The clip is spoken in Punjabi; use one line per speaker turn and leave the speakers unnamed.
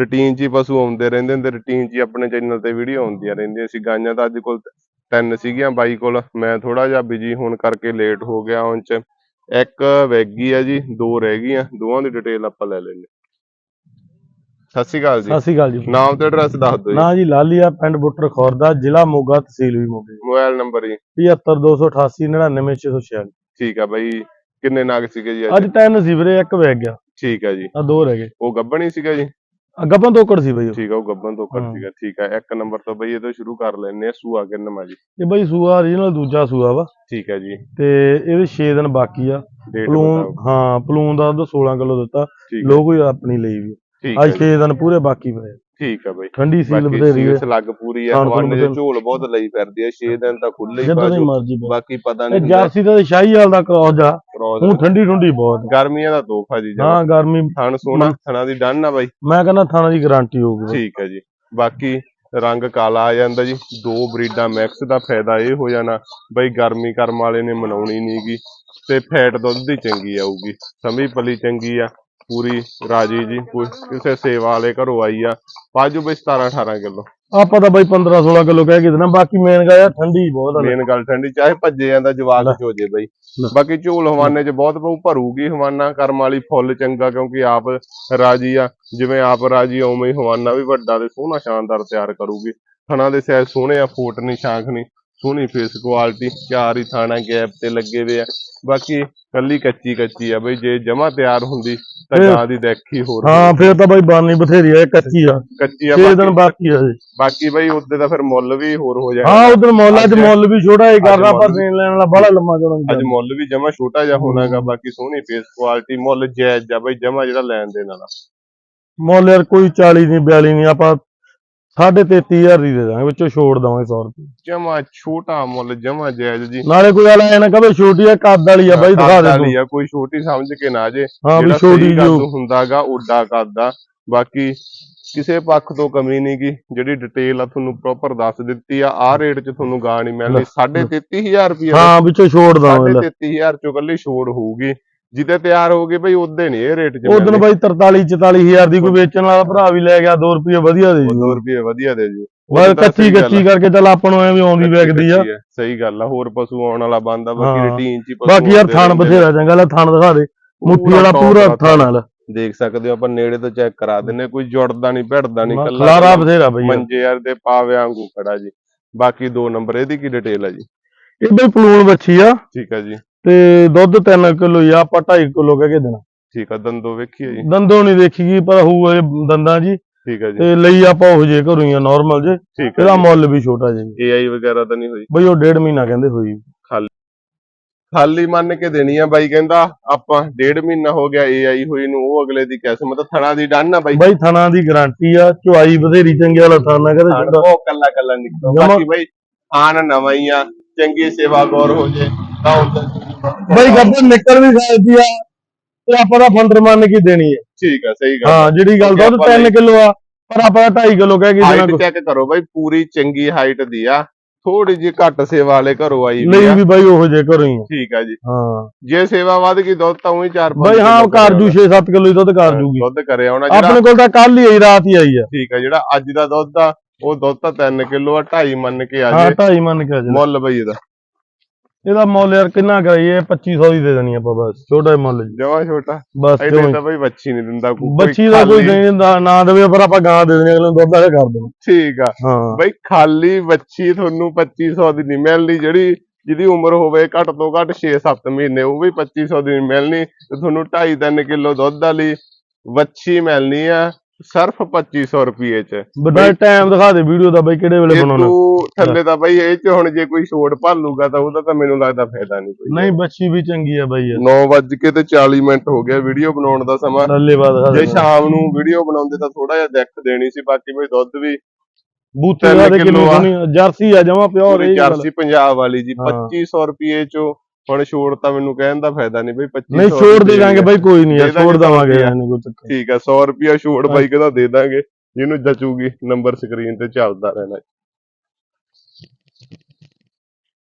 ਰੂਟੀਨ 'ਚ ਹੀ ਪਸ਼ੂ ਆਉਂਦੇ ਰਹਿੰਦੇ ਨੇ ਤੇ ਰੂਟੀਨ 'ਚ ਹੀ ਆਪਣੇ ਚੈਨਲ ਤੇ ਵੀਡੀਓ ਆਉਂਦੀਆਂ ਰਹਿੰਦੀਆਂ। ਸੀ ਗਾਈਆਂ ਤਾਂ ਅੱਜ ਕੋਲ ਤਿੰਨ ਸੀਗੀਆਂ ਬਾਈ ਕੋਲ। ਮੈਂ ਥੋੜਾ ਜਿਹਾ ਬਿਜ਼ੀ ਹੋਣ ਕਰਕੇ ਲੇਟ ਹੋ ਗਿਆ ਹੁਣ 'ਚ। ਇੱਕ ਵੈਗੀ ਆ ਜੀ ਦੋ ਰਹਿ ਗਈਆਂ। ਦੋਵਾਂ ਦੀ ਡਿਟੇਲ ਆਪਾਂ ਲੈ ਲੈਂਦੇ ਸਤਿ ਸ਼੍ਰੀ ਅਕਾਲ ਜੀ।
ਸਤਿ ਸ਼੍ਰੀ ਅਕਾਲ ਜੀ।
ਨਾਮ ਤੇ ਐਡਰੈਸ ਦੱਸ ਦਿਓ ਜੀ।
ਨਾ ਜੀ ਲਾਲੀਆ ਪਿੰਡ ਬੁੱਟਰ ਖੌਰਦਾ ਜ਼ਿਲ੍ਹਾ ਮੋਗਾ ਤਹਿਸੀਲ ਵੀ ਮੋਗੇ।
ਮੋਬਾਈਲ ਨੰਬਰ ਜੀ।
75288 99646
ਠੀਕ ਆ ਬਾਈ। ਕਿੰਨੇ ਨਾਗ ਸੀਗੇ ਜੀ ਅੱਜ?
ਅੱਜ ਤਿੰਨ ਸੀ ਵੀਰੇ ਇੱਕ ਵਗ ਗਿਆ
ਠੀਕ ਆ ਜੀ।
ਆ ਦੋ ਰਹਿ ਗਏ।
ਉਹ ਗੱਬਣ ਹੀ ਸੀਗਾ ਜੀ?
ਗੱਬਾਂ ਤੋਕੜ ਸੀ ਬਈ ਉਹ।
ਠੀਕ ਆ ਉਹ ਗੱਬਣ ਤੋਂ ਕਰ
ਹਾਂ।
ਸੀਗਾ ਠੀਕ ਆ। ਇੱਕ ਨੰਬਰ ਤੋਂ ਬਈ ਇਹ ਤੋਂ ਸ਼ੁਰੂ ਕਰ ਆ ਸੂਆ ਕਿੰਨਵਾਂ ਜੀ
ਇਹ ਬਈ ਸੂਆ origignal ਦੂਜਾ ਸੂਆ ਵਾ।
ਠੀਕ ਆ ਜੀ।
ਤੇ ਇਹਦੇ 6 ਦਿਨ ਬਾਕੀ ਆ।
ਡੇਟ
ਪਲੂਨ
ਬਤਾਓ
ਹਾਂ ਪਲੂਨ ਦਾ ਦੁੱਧ 16 ਕਿਲੋ ਦਿੱਤਾ।
ਠੀਕ ਆ।
ਲੋਕ ਹੀ ਆਪਣੀ ਲਈ ਵੀ
ਠੀਕ ਆ
ਅੱਜ
ਜੀ,
6 ਦਿਨ ਪੂਰੇ ਬਾਕੀ ਪਏ
ਠੀਕ ਆ ਬਈ।
ਠੰਡੀ ਸੀਲ ਬਥੇਰੀ ਹੈ।
ਲੱਗ ਪੂਰੀ ਆ
ਖੂਣ
ਹਵਾਨੇ ਦੇ। ਝੋਲ ਬਹੁਤ ਲਈ ਫਿਰਦੀ ਆ 6 ਦਿਨ ਤਾਂ ਖੁੱਲੇ ਹੀ ਬਾਜੂ। ਬਾਕੀ ਪਤਾ ਨਹੀਂ
ਜਰਸੀ ਦਾ ਸ਼ਾਹੀ ਵਾਲ ਦਾ ਕ੍ਰੋਸ ਜਾ
ਕ੍ਰੋਸ
ਹੁਣ ਠੰਡੀ ਠੰਡੀ ਬਹੁਤ
ਗਰਮੀਆਂ ਦਾ ਤੋਹਫਾ ਜੀ।
ਹਾਂ ਗਰਮੀ
ਥਣ ਸੋਹਣਾ ਥਣਾ ਦੀ ਡੰਨ ਆ ਬਾਈ।
ਮੈਂ ਕਹਿੰਦਾ ਥਾਣਾ ਦੀ ਗਾਰੰਟੀ ਹੋਊਗੀ
ਠੀਕ ਹੈ ਜੀ। ਬਾਕੀ ਰੰਗ ਕਾਲਾ ਆ ਜਾਂਦਾ ਜੀ। ਦੋ ਬਰੀਡਾਂ ਮਿਕਸ ਦਾ ਫਾਇਦਾ ਇਹ ਹੋ ਜਾਣਾ। ਬਈ ਗਰਮੀ ਕਰਮ ਵਾਲੇ ਨੇ ਮਨਾਉਣੀ ਨਹੀਂਗੀ ਤੇ ਫੈਟ ਦੁੱਧ ਦੀ ਚੰਗੀ ਆਊਗੀ। ਸਮੀ ਪਲੀ ਚੰਗੀ ਆ। ਪੂਰੀ ਰਾਜੀ ਜੀ ਕੋਈ ਕਿਸੇ ਸੇਵਾ ਵਾਲੇ ਘਰੋਂ ਆਈ ਆ। ਪਾਜੂ ਬਈ 17 18 ਕਿਲੋ।
ਆਪਾਂ ਤਾਂ ਬਈ 15 16 ਕਿਲੋ ਕਹਿ ਕੇ ਦੇਣਾ ਬਾਕੀ ਮੇਨ ਗਾ ਯਾਰ ਠੰਡੀ ਬਹੁਤ ਆ
ਮੇਨ ਗੱਲ ਠੰਡੀ ਚਾਹੇ ਭੱਜੇ ਜਾਂਦਾ ਜਵਾਕ ਹੋ ਜੇ ਬਈ। ਬਾਕੀ ਝੋਲ ਹਵਾਨੇ ਚ ਬਹੁਤ ਬਹੁ ਭਰੂਗੀ ਹਵਾਨਾ ਕਰਮ ਵਾਲੀ ਫੁੱਲ ਚੰਗਾ ਕਿਉਂਕਿ ਆਪ ਰਾਜੀ ਆ। ਜਿਵੇਂ ਆਪ ਰਾਜੀ ਆ, ਉਵੇਂ ਹੀ ਹਵਾਨਾ ਵੀ ਵੱਡਾ ਤੇ ਸੋਹਣਾ ਸ਼ਾਨਦਾਰ ਤਿਆਰ ਕਰੂਗੀ। ਥਣਾ ਦੇ ਸਾਈਜ਼ ਸੋਹਣੇ ਆ ਫੋਟ ਨਹੀਂ ਸ਼ਾਂਖ ਨਹੀਂ ਸੋਹਣੀ ਫੇਸ ਕੁਆਲਿਟੀ ਚਾਰ ਹੀ ਥਾਣਾ ਗੈਪ ਤੇ ਲੱਗੇ ਵੇ ਆ। ਬਾਕੀ ਕੱਲੀ ਕੱਚੀ ਕੱਚੀ ਆ ਬਈ ਜੇ ਜਮਾ ਤਿਆਰ ਹੁੰਦੀ ਤਾਂ
ਫਿਰ-
ਗਾਂ ਦੀ ਦੇਖੀ ਹੋਰ
ਹਾਂ ਫੇਰ ਤਾਂ ਬਈ ਬਾਨੀ ਬਥੇਰੀ ਆ ਇਹ ਕੱਚੀ ਆ।
ਕੱਚੀ ਆ
6
ਬਾਕੀ-
ਦਿਨ ਬਾਕੀ ਆ ਜੀ
ਬਾਕੀ ਬਈ ਉਹਦੇ ਦਾ ਫਿਰ ਮੁੱਲ ਵੀ ਹੋਰ ਹੋ ਜਾਣਾ
ਹਾਂ ਉਧਰ ਮੁੱਲ ਅੱਜ- ਮੁੱਲ ਵੀ ਛੋਟਾ ਹੀ ਕਰਨਾ
ਮੁੱਲ
ਪਰ ਦੇਣ ਲੈਣ ਵਾਲਾ ਬੜਾ ਲੰਮਾ ਚੌੜਾ
ਅੱਜ ਮੁੱਲ ਵੀ ਜਮਾ ਛੋਟਾ ਜਿਹਾ ਹੋਣਾਗਾ ਬਾਕੀ ਸੋਹਣੀ ਫੇਸ ਕੁਆਲਿਟੀ ਮੁੱਲ ਜਾਇਜ਼ ਆ ਬਈ ਜਮਾ ਜਿਹੜਾ ਲੈਣ ਦੇਣ ਵਾਲਾ।
ਮੁੱਲ ਯਾਰ ਕੋਈ 40 ਨਹੀਂ 42 ਨਹੀਂ ਆਪਾਂ 33000 ਦੀ ਦੇ ਦਾਂਗੇ ਵਿੱਚੋਂ ਛੋੜ ਦਵਾਂਗੇ 100 ਰੁਪਏ।
ਜਮਾ ਛੋਟਾ ਮੁੱਲ ਜਮਾ ਜਾਇਜ਼ ਜੀ।
ਨਾਲੇ ਕੋਈ ਐ ਨਾ ਕਹੇ ਛੋਟੀ ਆ ਕੱਦ ਵਾਲੀ ਆ ਬਾਈ ਦਿਖਾ ਦੇ ਤੂੰ।
ਆ ਕੋਈ ਛੋਟੀ ਸਮਝ ਕੇ ਨਾ ਜੇ।
ਹਾਂ ਵੀ ਛੋਟੀ ਜੋ
ਹੁੰਦਾਗਾ ਓਡਾ ਕੱਦ ਆ। ਬਾਕੀ ਕਿਸੇ ਪੱਖ ਤੋਂ ਕਮੀ ਨਹੀਂ ਗੀ। ਜਿਹੜੀ ਡਿਟੇਲ ਆ ਤੁਹਾਨੂੰ ਪ੍ਰੋਪਰ ਦੱਸ ਦਿੱਤੀ ਆ ਆ ਰੇਟ 'ਚ ਤੁਹਾਨੂੰ ਗਾਂ ਨਹੀਂ ਮਿਲਣੀ। 33000 ਰੁਪਏ
ਹਾਂ ਵਿੱਚੋਂ ਛੋੜ ਦਵਾਂਗੇ ਲੈ।
33000 ਚੋਂ ਕੱਲੀ ਛੋੜ ਹੋਊਗੀ। ਜਿੱਦੇ ਤਿਆਰ ਹੋਗੇ ਬਈ ਉਦੇ ਨਹੀਂ ਇਹ ਰੇਟ 'ਚ
ਉਹ ਦਿਨ ਬਾਈ 43 44000 ਦੀ ਕੋਈ ਵੇਚਣ ਵਾਲਾ ਭਰਾ ਵੀ ਲੈ ਗਿਆ 2 ਰੁਪਏ ਵਧੀਆ ਦੇ ਜੀ।
2 ਰੁਪਏ ਵਧੀਆ ਦੇ ਜੀ।
ਬਸ ਕੱਚੀ ਕੱਚੀ ਕਰਕੇ ਚੱਲ ਆਪਾਂ ਨੂੰ ਐਵੇਂ ਆਉਂਦੀ ਵੇਚਦੀ ਆ।
ਸਹੀ ਗੱਲ ਆ। ਹੋਰ ਪਸ਼ੂ ਆਉਣ ਵਾਲਾ ਬੰਦਾ ਬਾਕੀ
ਹਾਂ।
ਰੂਟੀਨ 'ਚ ਹੀ ਪਸ਼ੂ
ਬਾਕੀ ਯਾਰ ਥਣ। ਬਥੇਰਾ ਚੰਗਾ ਲੈ ਥਣ ਦਿਖਾ ਦੇ। ਮੁੱਠੀ ਵਾਲਾ ਪੂਰਾ ਥਣ ਵਾਲਾ
ਦੇਖ ਸਕਦੇ ਹੋ ਆਪਾਂ ਨੇੜੇ ਤੋਂ ਚੈੱਕ ਕਰਾ ਦਿੰਨੇ ਕੋਈ ਜੁੜਦਾ ਨਹੀਂ ਭਿੜਦਾ ਨਹੀਂ ਕੱਲਾ
ਖਲਾਰਾ ਬਥੇਰਾ ਬਈ।
ਮੰਜੇ ਯਾਰ ਦੇ ਪਾਵੇ ਵਾਂਗੂ ਖੜਾ ਜੀ। ਬਾਕੀ ਦੋ ਨੰਬਰ ਇਹਦੀ ਕੀ ਡਿਟੇਲ ਹੈ ਜੀ?
ਇਹ ਬਈ ਪਲੂਣ ਬੱਚੀ ਆ।
ਠੀਕ ਹੈ ਜੀ।
ਤੇ ਦੁੱਧ 3 ਕਿਲੋ ਆ ਆਪਾਂ 2.5 ਕਿਲੋ ਕਹਿ ਕੇ ਦੇਣਾ।
ਠੀਕ ਆ ਦੰਦੋ ਵੇਖੀਏ ਜੀ।
ਦੰਦੋਂ ਨਹੀਂ ਦੇਖੀਗੀ ਪਰ ਹੋਊਗਾ ਇਹ ਦੰਦਾਂ ਜੀ।
ਠੀਕ ਹੈ ਜੀ।
ਤੇ ਲਈ ਆਪਾਂ ਉਹ ਜੇ ਘਰੋਂ ਹੀ ਆ ਨਾਰਮਲ ਜੇ। ਇਹਦਾ ਮੁੱਲ ਵੀ ਛੋਟਾ ਜੇ।
ਏਆਈ ਵਗੈਰਾ ਤਾਂ ਨਹੀਂ ਹੋਈ?
ਬਈ ਉਹ ਡੇਢ ਮਹੀਨਾ ਕਹਿੰਦੇ ਹੋਈ।
ਖਾਲੀ ਮੰਨ ਕੇ ਦੇਣੀ ਆ ਬਾਈ ਕਹਿੰਦਾ ਆਪਾਂ ਡੇਢ ਮਹੀਨਾ ਹੋ ਗਿਆ ਏਆਈ ਹੋਈ ਨੂੰ ਉਹ ਅਗਲੇ ਦੀ ਕਿਸਮਤ ਥਣਾ ਦੀ ਡੰਨ ਆ ਬਾਈ।
ਬਈ ਥਣਾ ਦੀ ਗਾਰੰਟੀ ਆ ਚੁਆਈ ਬਥੇਰੀ ਚੰਗੀ ਵਾਲਾ ਕਹਿੰਦੇ
ਥਣ
ਛੋਟਾ।
ਉਹ ਕੱਲਾ ਕੱਲਾ ਨਿਕਲੋ। ਬਾਕੀ ਬਾਈ ਆਣ ਨਵਾਂ ਹੀ ਆ ਚੰਗੀ ਸੇਵਾ ਗੌਰ ਹੋ ਜੇ ਤਾਂ ਉੱਧਰ
ਬਈ ਗੱਬਰ ਨਿਕਲ ਵੀ ਸਕਦੀ ਆ ਤੇ ਆਪਾਂ ਦਾ ਫੰਡਰ ਮੰਨ ਕੇ ਦੇਣੀ ਆ।
ਠੀਕ ਆ ਸਹੀ ਗੱਲ
ਹਾਂ ਜਿਹੜੀ ਗੱਲ ਦੁੱਧ
ਆਪਾਂ
3 ਕਿਲੋ ਆ ਪਰ ਆਪਾਂ 2.5 ਕਿਲੋ ਕਹਿ ਕੇ ਦੇਣਾ
ਚੈੱਕ ਕਰੋ ਬਾਈ ਪੂਰੀ ਚੰਗੀ ਹਾਈਟ ਦੀ ਆ। ਥੋੜੀ ਜਿਹੀ ਘੱਟ ਸੇਵਾ ਵਾਲੇ ਘਰੋਂ ਆਈ ਆ।
ਵੀ ਬਾਈ ਉਹੋ ਜੇ ਘਰੋਂ ਹੀ
ਠੀਕ ਆ ਜੀ।
ਹਾਂ।
ਜੇ ਸੇਵਾ ਵੱਧ ਗਈ ਦੁੱਧ ਤਾਂ ਉਹੀ 4 5
ਬਈ ਹਾਂ ਕਰ ਜੂ 6-7 ਕਿਲੋ ਹੀ ਦੁੱਧ ਕਰ ਜੂਗੀ।
ਦੁੱਧ ਕਰੇ ਆਉਣਾ ਜਿਹੜਾ
ਆਪਣੇ ਕੋਲ ਤਾਂ ਕੱਲ ਹੀ ਆਈ ਰਾਤ ਹੀ ਆਈ ਆ।
ਠੀਕ ਆ ਜਿਹੜਾ ਅੱਜ ਦਾ ਦੁੱਧ ਆ ਉਹ ਦੁੱਧ ਤਾਂ 3 ਕਿਲੋ ਆ 2.5 ਮੰਨ ਕੇ ਆ
ਹਾਂ
ਜੇ
2.5 ਮੰਨ ਕੇ ਆ ਜਾ।
ਮੁੱਲ ਬਈ ਇਹਦਾ।
ਇਹਦਾ ਮੁੱਲ ਯਾਰ ਕਿੰਨਾ ਕਰਾਈਏ? 2500 ਦੀ ਦੇ ਦੇਣੀ ਆਪਾਂ ਬਸ। ਛੋਟਾ ਜਿਹਾ ਮੁੱਲ ਜੀ।
ਜਮਾ ਛੋਟਾ।
ਬਸ ਕਿਉਂ
ਤਾਂ ਬਈ ਬੱਚੀ ਨਹੀਂ ਦਿੰਦਾ ਕੋਈ।
ਬੱਚੀ ਦਾ ਕੋਈ ਨਹੀਂ ਦਿੰਦਾ ਨਾ ਦੇਵੇ ਪਰ ਆਪਾਂ ਗਾਂ ਦੇ ਦੇਣੀ ਅਗਲੇ ਨੂੰ ਦੁੱਧ ਵਾਲੇ ਕਰ ਦੇਣਾ।
ਠੀਕ ਆ।
ਹਾਂ।
ਬਈ ਖਾਲੀ ਬੱਚੀ ਤੁਹਾਨੂੰ 2500 ਦੀ ਨਹੀਂ ਮਿਲਣੀ ਜਿਹੜੀ ਜਿਹਦੀ ਉਮਰ ਹੋਵੇ ਘੱਟ ਤੋਂ ਘੱਟ 6-7 ਮਹੀਨੇ ਉਹ ਵੀ 2500 ਦੀ ਨਹੀਂ ਮਿਲਣੀ ਤੇ ਤੁਹਾਨੂੰ 2.5-3 ਕਿਲੋ ਦੁੱਧ ਵਾਲੀ ਵੱਛੀ ਮਿਲਣੀ ਆ। ਸਿਰਫ 2500 ਰੁਪਏ ਚ।
ਵੱਡਾ ਟਾਈਮ ਦਿਖਾ ਦੇ ਵੀਡੀਓ ਦਾ ਬਈ ਕਿਹੜੇ ਵੇਲੇ ਬਣਾਉਣਾ।
ਤੂੰ ਥੱਲੇ ਤਾਂ ਬਈ ਇਹ ਚ ਹੁਣ ਜੇ ਕੋਈ ਛੋਟ ਭਾਲੂਗਾ ਤਾਂ ਉਹਦਾ ਤਾਂ ਮੈਨੂੰ ਲੱਗਦਾ ਫਾਇਦਾ ਨਹੀਂ ਕੋਈ।
ਨਹੀਂ ਬੱਚੀ ਵੀ ਚੰਗੀ ਆ ਬਾਈ ਯਾਰ।
9 ਵੱਜ ਕੇ ਤੇ 40 ਮਿੰਟ ਹੋ ਗਿਆ ਵੀਡੀਓ ਬਣਾਉਣ ਦਾ ਸਮਾਂ।
ਥੱਲੇ ਬਾਦ
ਜੇ ਸ਼ਾਮ ਨੂੰ ਵੀਡੀਓ ਬਣਾਉਂਦੇ ਤਾਂ ਥੋੜਾ ਜਿਹਾ ਦਿੱਖ ਦੇਣੀ ਸੀ ਬਾਕੀ ਬਈ ਦੁੱਧ ਵੀ
ਬੂਥੇ
ਤਿੰਨ
ਦਾ
ਕਿੱਲੋ।
ਜਰਸੀ ਆ ਜਮਾ ਪਿਓਰ ਇਹ
ਜਰਸੀ ਪੰਜਾਬ ਵਾਲੀ ਜੀ
ਹਾਂ।
2500 ਰੁਪਏ ਚੋਂ ਹੁਣ ਛੋੜ ਤਾਂ ਮੈਨੂੰ ਕਹਿਣ ਦਾ ਫਾਇਦਾ ਨਹੀਂ ਬਈ 2500
ਨਹੀਂ ਛੋੜ ਦੇ ਦਾਂਗੇ ਬਾਈ ਕੋਈ ਨਹੀਂ ਯਾਰ ਛੋੜ ਦਵਾਂਗੇ
ਰੁਪਇਆ।
ਨਹੀਂ ਕੋਈ ਚੱਕਰ।
ਠੀਕ ਆ 100 ਰੁਪਿਆ ਛੋੜ ਬਾਈ ਕਹਿੰਦਾ ਦੇ ਦਾਂਗੇ। ਜਿਹਨੂੰ ਜਚੂਗੀ ਨੰਬਰ ਸਕਰੀਨ ਤੇ ਚੱਲਦਾ ਰਹਿਣਾ।